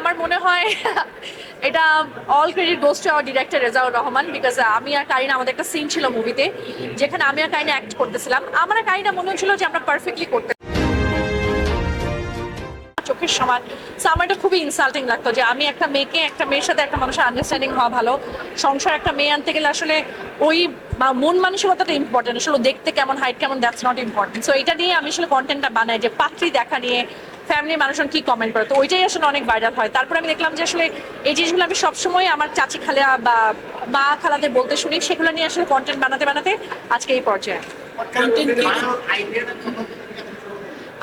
আমার মনে হয় এটা all credit goes to our director Rezaur Rahman because আমি আর কারিনা আমাদের একটা সিন ছিল মুভিতে যেখানে আমি আর কারিনা অ্যাক্ট করতেছিলাম। আমার কারিনা মনে হচ্ছিল যে আমরা পারফেক্টলি করতে চোখের সমান। So, আমার এটা খুবই ইনসাল্টিং লাগতো যে আমি একটা মেয়েকে, একটা মেয়ের সাথে একটা মানুষের আন্ডারস্ট্যান্ডিং হওয়া ভালো। সংসার একটা মেয়ে আনতে গেলে আসলে ওই মন মানসিকতাটা ইম্পর্টেন্ট আসলে দেখতে কেমন হাইট কেমন দ্যাটস নট ইম্পর্টেন্ট সো এটা নিয়ে আমি আসলে কন্টেন্টটা বানাই, যে পাত্রী দেখা নিয়ে ফ্যামিলির মানুষজন কি কমেন্ট করে? তো ওইটাই আসলে অনেক ভাইরাল হয়। তারপরে আমি দেখলাম যে আসলে এই জিনিসগুলো আমি সবসময় আমার চাচি খালা বা মা খালাদের বলতে শুনি। সেগুলো নিয়ে আসলে কন্টেন্ট বানাতে বানাতে আজকে এই পর্যায়ে।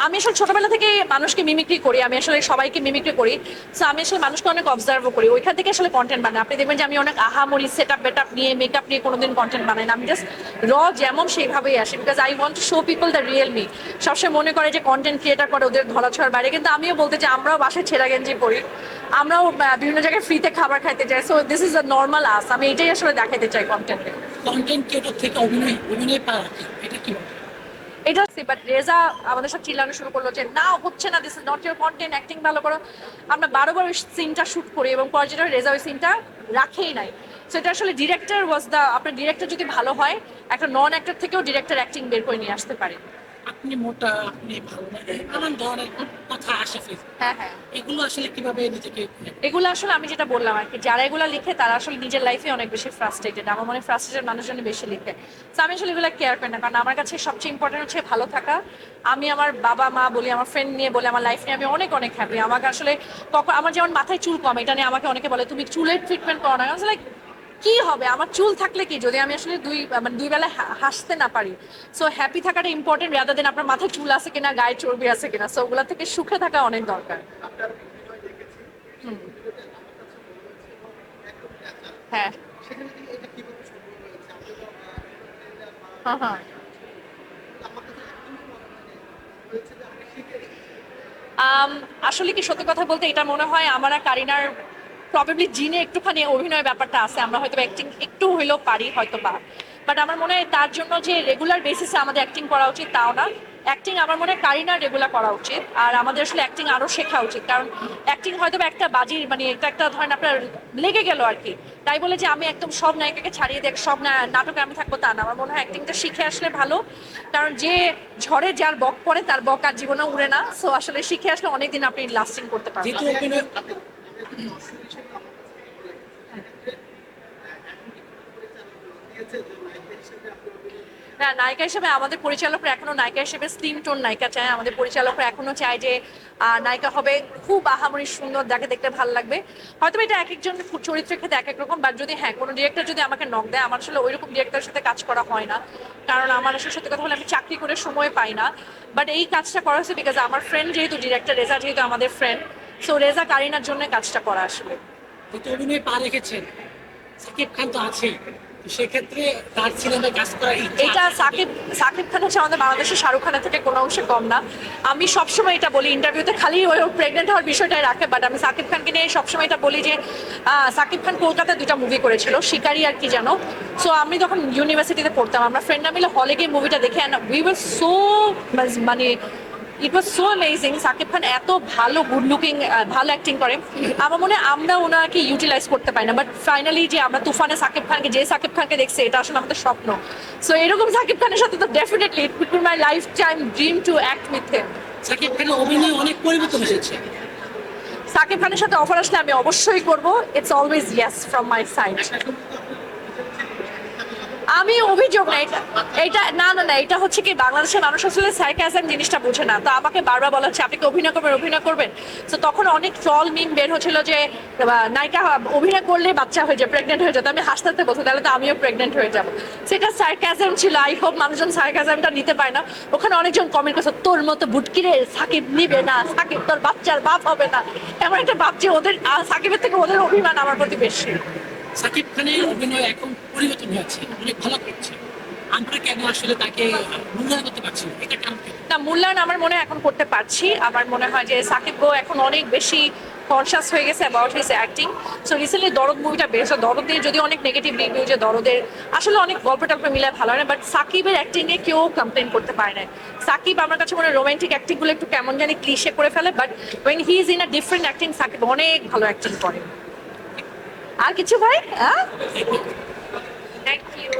আমি আসলে ছোটবেলা থেকে মানুষকে মিমিক্রি করি, আমি আসলে সবাইকে মিমিক্রি করি। সো আমি আসলে মানুষকে অনেক অবজার্ভও করি। ওইখান থেকে আসলে কন্টেন্ট বানাই। আপনি দেখবেন যে আমি অনেক আহামরি সেট আপ বেট আপ নিয়ে মেকআপ নিয়ে কোনোদিন কন্টেন্ট বানাই না। আমি জাস্ট র যেমন সেইভাবেই আসি। Because I want to show people the real me সবসময় মনে করে যে কন্টেন্ট ক্রিয়েটার করে ওদের ধরাছোঁয়ার বাইরে। কিন্তু আমিও বলতে চাই, আমরাও বাসায় ছেঁড়া গেঞ্জি পরি। আমরাও বিভিন্ন জায়গায় ফ্রিতে খাবার খাইতে যাই। So this is a normal us আমি এটাই আসলে দেখাতে চাই কন্টেন্টে কন্টেন্ট ক্রিয়েটর থেকে অভিনয় অভিনয় পাওয়া এটা কি এটা বাট রেজা আমাদের সব চিল্লানো শুরু করল যে, না, হচ্ছে না this is not your content acting ভালো করো। আমরা বারোবার ওই সিনটা শুট করি এবং পর্যটন রেজা ওই সিনটা রাখেই নাই। সো এটা আসলে ডিরেক্টর ওয়াজ দ্য আপনার ডিরেক্টর যদি ভালো হয়, একটা নন অ্যাক্টর থেকেও ডিরেক্টর অ্যাক্টিং বের করে নিয়ে আসতে পারে। আপনি মোটা আপনি ভালো না নানান ধরনের কথা আসে হ্যাঁ হ্যাঁ। এগুলো আসলে কীভাবে নিজেকে এগুলো আসলে আমি যেটা বললাম আর কি যারা এগুলো লিখে তারা আসলে নিজের লাইফে অনেক বেশি ফ্রাস্ট্রেটেড আমার মনে ফ্রাস্ট্রেটেড মানুষজনই বেশি লিখে। তো আমি আসলে এগুলো কেয়ার করি না কারণ আমার কাছে সবচেয়ে ইম্পর্টেন্ট হচ্ছে ভালো থাকা। আমি আমার বাবা মা বলি আমার ফ্রেন্ড নিয়ে বলি আমার লাইফ নিয়ে আমি অনেক অনেক হ্যাপি আমাকে আসলে কখন আমার যেমন মাথায় চুল কম এটা নিয়ে আমাকে অনেকে বলে তুমি চুলের ট্রিটমেন্ট করো না। লাইক কি হবে? আমার চুল থাকলে কি? যদি আমি আসলে দুই মানে দুই বেলা হাসতে না পারি। সো হ্যাপি থাকাটা ইম্পর্টেন্ট রাদার দেন আপনার মাথায় চুল আছে কিনা, গায়ে চর্বি আছে কিনা। সো ওগুলা থেকে সুখে থাকা অনেক দরকার। হ্যাঁ। হ্যাঁ হ্যাঁ। আসলে কি সত্যি কথা বলতে এটা মনে হয় আমার আর কারিনার প্রবাবলি জিনে একটুখানি অভিনয় ব্যাপারটা আছে, আমরা হয়তো অ্যাক্টিং একটু হইলেও পারি হয়তো বা বাট আমার মনে হয় তার জন্য যে রেগুলার বেসিসে আমাদের অ্যাক্টিং করা উচিত তাও না। অ্যাক্টিং আমার মনে হয় কারিনা রেগুলার করা উচিত, আর আমাদের আসলে অ্যাক্টিং আরও শেখা উচিত। কারণ অ্যাক্টিং হয়তো একটা বাজির মানে এটা একটা ধরেন আপনার লেগে গেল আর কি। তাই বলে যে আমি একদম সব নায়িকাকে ছাড়িয়ে দেখ, সব নাটকে আমি থাকব তা না। আমার মনে হয় অ্যাক্টিংটা শিখে আসলে ভালো। কারণ যে ঝড়ে যার বক পড়ে, তার বক আর জীবনে উড়ে না। সো আসলে শিখে আসলে অনেকদিন আপনি লাস্টিং করতে অভিনয় না, নায়িকা হিসেবে আমাদের পরিচালকরা এখনও নায়িকা হিসেবে স্লিম টোন নায়িকা চায়। আমাদের পরিচালকরা এখনও চায় যে নায়িকা হবে খুব আহামরি সুন্দর দেখে দেখতে ভালো লাগবে। হয়তো এটা এক একজন চরিত্রের ক্ষেত্রে এক এক রকম বাট যদি হ্যাঁ কোনো ডিরেক্টর যদি আমাকে নক দেয়, আমার আসলে ওইরকম ডিরেক্টরের সাথে কাজ করা হয় না। কারণ আমার আসলে সত্যি কথা বলে আমি চাকরি করে সময় পাই না। বাট এই কাজটা করা হচ্ছে বিকজ আমার ফ্রেন্ড যেহেতু ডিরেক্টর রেজা যেহেতু আমাদের ফ্রেন্ড সো রেজা কারিনার জন্য কাজটা করা আসলে। যেহেতু অভিনয় পা রেখেছেন। সাকিব খান তো আছেই। সেক্ষেত্রে তার সিনেমায় কাজ ইচ্ছা এটা সাকিব সাকিব খান হচ্ছে আমাদের বাংলাদেশের শাহরুখ খানের থেকে কোনো অংশে কম না। আমি সবসময় এটা বলি ইন্টারভিউতে খালি ওই প্রেগনেন্ট হওয়ার বিষয়টাই রাখে বাট আমি সাকিব খানকে নিয়ে সবসময় এটা বলি যে সাকিব খান কলকাতায় দুটা মুভি করেছিল শিকারি আর কি জানো সো আমি যখন ইউনিভার্সিটিতে পড়তাম আমরা ফ্রেন্ডরা মিলে হলে গিয়ে মুভিটা দেখে উই ওয়ার সো মানে it was so amazing Shakib Khan এত ভালো গুড লুকিং ভালো অ্যাক্টিং করে। আমার মনে হয় আমরা ওনাকে ইউটিলাইজ করতে পারি না বাট ফাইনালি যে আমরা তুফানে সাকিব খানকে যে সাকিব খানকে দেখছি এটা আসলে আমাদের স্বপ্ন। সো এরকম সাকিব খানের সাথে তো definitely it will be my lifetime dream to act with him Shakib খানের অভিনয় অনেক পরিবর্তন এসেছে। সাকিব খানের সাথে অফার আসলে আমি অবশ্যই করব। It's always yes from my side আমি অভিযোগ না এটা, না না না, এটা হচ্ছে কি বাংলাদেশের মানুষ আসলে সার্কাজম জিনিসটা বোঝে না। তো আমাকে বারবার বলা হচ্ছে, আপনি কি অভিনয় করবেন অভিনয় করবেন? তো তখন অনেক ট্রল মিম বের হচ্ছিল যে নায়িকা অভিনয় করলে বাচ্চা হয়ে যায় প্রেগনেন্ট হয়ে যেত আমি হাসতে বলছি, তাহলে তো আমিও প্রেগনেন্ট হয়ে যাব। সেটা সার্কাজম ছিল। আই হোপ মানুষজন সার্কাজমটা নিতে পায় না। ওখানে অনেকজন কমেন্ট করছে, তোর মতো বুটকিরে সাকিব নিবে না, সাকিব তোর বাচ্চার বাপ হবে না। এমন একটা ভাবছি ওদের সাকিবের থেকে ওদের অভিমান আমার প্রতি বেশি। সাকিব খানের অভিনয় এখন পরিবর্তন হয়েছে, অনেক ভালো করছে। আমরা কেন আসলে তাকে মূল্যায়ন করতে পারছি? এটা কেন না, মূল্যায়ন আমার মনে এখন করতে পারছি। আমার মনে হয় যে সাকিব গো এখন অনেক বেশি কনসিয়াস হয়ে গেছে about his acting so recently Dorod মুভিটা বেরোছে দরদ নিয়ে যদি অনেক নেগেটিভ রিভিউ যে দরদের আসলে অনেক গল্প টল্প মিলে ভালো হয় না বাট সাকিবের অ্যাক্টিংয়ে কেউ কমপ্লেন করতে পারে না। সাকিব আমার কাছে মনে হয় রোমান্টিক অ্যাক্টিংগুলো একটু কেমন জানি ক্লিশে করে ফেলে but when he is in a different acting Shakib অনেক ভালো অ্যাক্টিং করে। আর কিছু ভাই? হ্যাঁ? Thank you